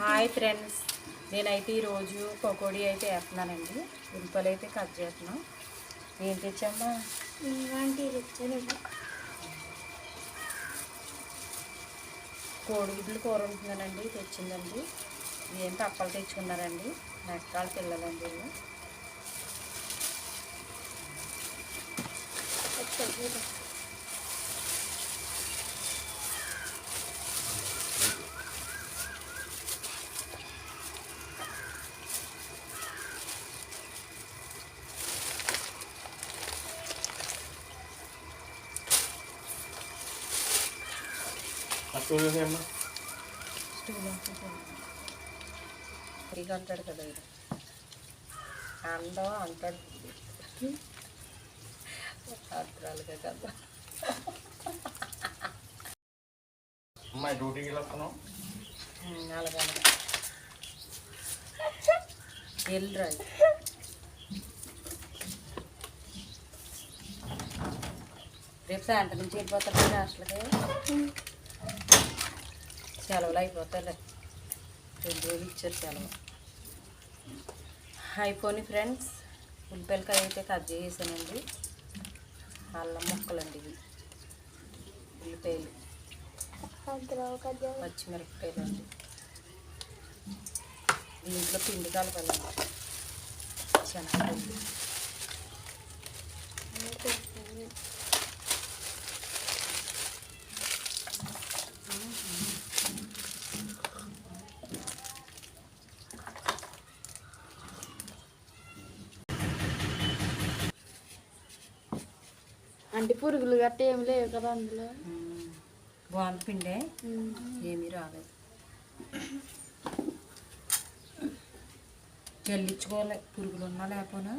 Hi friends. నేనైతే ఈరోజు పకోడీ అయితే వేస్తున్నానండి. ఉల్లిపాయలు అయితే కట్ చేస్తున్నాం. ఏం తెచ్చమ్మా? కోడిగుడ్లు కూర ఉంటుందనండి తెచ్చిందండి. ఏం తప్పలు తెచ్చుకున్నారండి. నెక్కాల పిల్లలండి వీళ్ళు. అమ్మా స్టూల్ ఫ్రీగా అంటాడు కదా ఇది అంటాడు అర్థాలుగా కదా. అమ్మాయి డ్యూటీకి వెళ్ళొస్తున్నావు? అలాగే వెళ్ళరా రేపు సాయంత్రం నుంచి వెళ్ళిపోతాడు హాస్టల్కి. సెలవులు అయిపోతాయి రెండు రోజులు ఇచ్చారు సెలవు. అయిపోయి ఫ్రెండ్స్ ఉల్లిపాయలకాయ అయితే కట్ చేసానండి అల్లం ముక్కలండి ఇవి. ఉల్లిపాయలు. పచ్చిమిరపకాయలు అండి దీంట్లో పిండి కలపాలండి. శనగపిండి. అంటే పురుగులు గట్ట ఏమి లేవు కదా అందులో. బాగుంది పిండే. ఏమీ రాలేదు. చెల్లించుకోవాలి పురుగులు ఉన్నా లేకపోయినా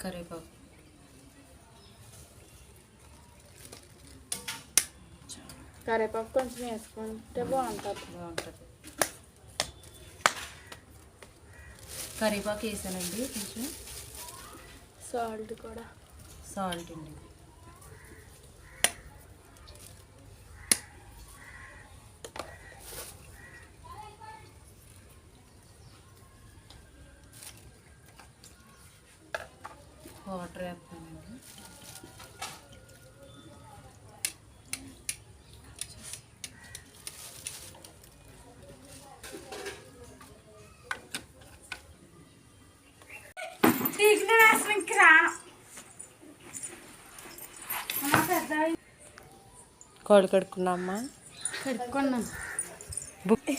కరివేపాకు. కరివేపాకు కొంచెం వేసుకుంటే బాగుంటుంది బాగుంటుంది కరివేపాకు వేసానండి కొంచెం సాల్ట్ కూడా సాల్ట్ అండి వాటర్ వేస్తానండి కోడి కడుక్కున్నామ్మా కడుక్కున్నాం. బుక్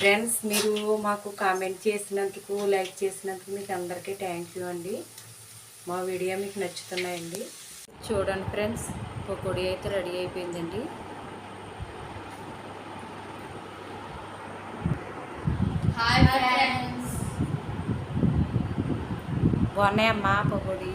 ఫ్రెండ్స్ మీరు మాకు కామెంట్ చేసినందుకు లైక్ చేసినందుకు మీకు అందరికీ థ్యాంక్ యూ అండి. మా వీడియో మీకు నచ్చుతున్నాయండి. చూడండి ఫ్రెండ్స్ పకోడీ అయితే రెడీ అయిపోయిందండి. బాగున్నాయమ్మా పకోడీ?